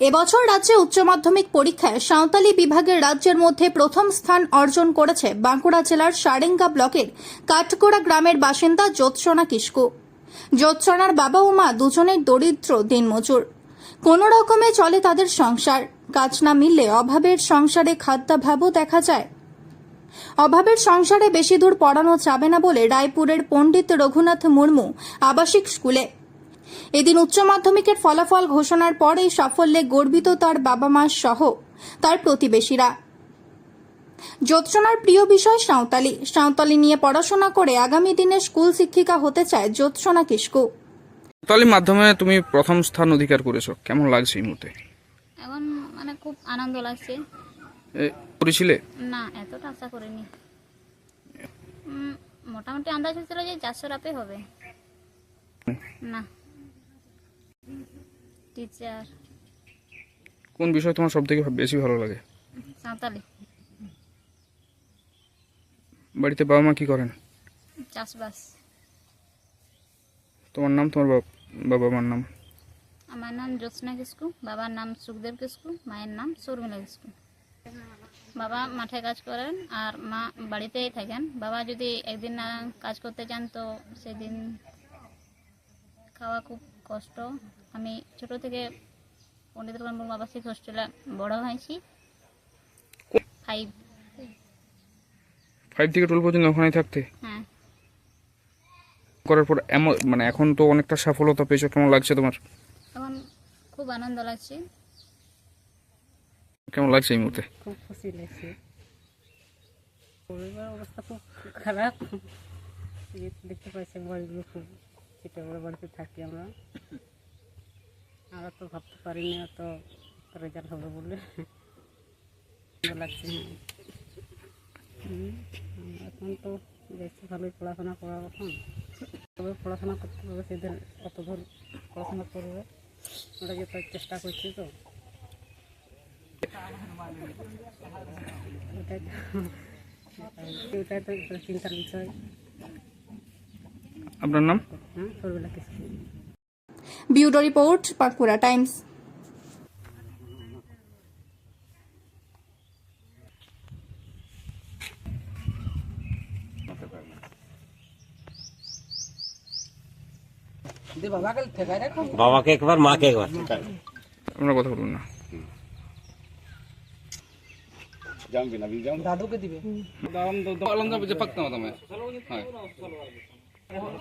এবছর রাজ্যে উচ্চ মাধ্যমিক পরীক্ষায় সাঁওতালি বিভাগের রাজ্যের মধ্যে প্রথম স্থান অর্জন করেছে বাঁকুড়া জেলার সারেঙ্গা ব্লকের কাঠগোড়া গ্রামের বাসিন্দা জ্যোৎসনা কিস্কু জ্যোৎসনার বাবা ও মা দুজনের দরিদ্র দিনমজুর। কোনো রকমে চলে তাদের সংসার। কাজ না মিললে অভাবের সংসারে খাদ্যাভাবও দেখা যায়। অভাবের সংসারে বেশি দূর পড়ানো যাবে না বলে রায়পুরের পণ্ডিত রঘুনাথ মুর্মু আবাসিক স্কুলে এদিন উচ্চ মাধ্যমিকের ফলাফল ঘোষণার পর এই সাফল্যে গর্বিত তার বাবা মা সহ তার প্রতিবেশীরা। জ্যোৎসনার প্রিয় বিষয় সাঁওতালি। সাঁওতালি নিয়ে পড়াশোনা করে আগামী দিনে স্কুল শিক্ষিকা হতে চায় জ্যোৎসনা কিস্কু তালিম মাধ্যমে তুমি প্রথম স্থান অধিকার করেছ। কেমন লাগছে এই মুহূর্তে? এখন মানে খুব আনন্দ লাগছে। এ, করেছিলে? না এতটা আশা করিনি। উম, মোটামুটি আন্দাজ হয়েছিল যে চারশোর আপে হবে। না। টিচার কোন বিষয় তোমার সবথেকে বেশি ভালো লাগে? সাঁওতালি। বাড়িতে বাবা মা কি করেন? চাষবাস। তোমার নাম? তোমার বাবা মার নাম? আমার নাম জ্যোৎস্না কিস্কু বাবার নাম সুখদেব কিস্কু মায়ের নাম শর্মিলা কিস্কু বাবা মাঠে কাজ করেন আর মা বাড়িতেই থাকেন। বাবা যদি একদিন না কাজ করতে যান তো সেদিন খাওয়া খুব কষ্ট। আমি ছোট থেকে পণ্ডিত রঘুনাথ আবাসিক হোস্টেলে বড় হয়েছি। ফাইভ ফাইভ থেকে টুয়েলভ পর্যন্ত ওখানেই থাকতে? হ্যাঁ। করার পর এমন মানে এখন তো অনেকটা সফলতা পেয়েছ কেমন লাগছে তোমার? এখন খুব আনন্দ লাগছে। কেমন লাগছে এই মুহূর্তে? খুব খুশি লাগছে। পরিবার অবস্থা খুব খারাপ। দেখতে পাচ্ছি বাড়িগুলো খুব বড় বাড়িতে থাকি আমরা? আমরা তো ভাবতে পারিনি এত রেজাল্ট হবে বলে। লাগছে এখন তো দেখছি ভালোই পড়াশোনা করার এখন। তবে পড়াশোনা করতে হবে, সেদিন অত দূর পড়াশোনা করবে। ওটা যেতে চেষ্টা করছি তো, ওটাই তো চিন্তার বিষয়। আপনার নাম হ্যাঁ সরবেলা কিছু ব্যুরো রিপোর্ট বাঁকুড়া টাইমস বাবাকে একবার মাকে একবার আপনার কথা বলুন না সেগুলো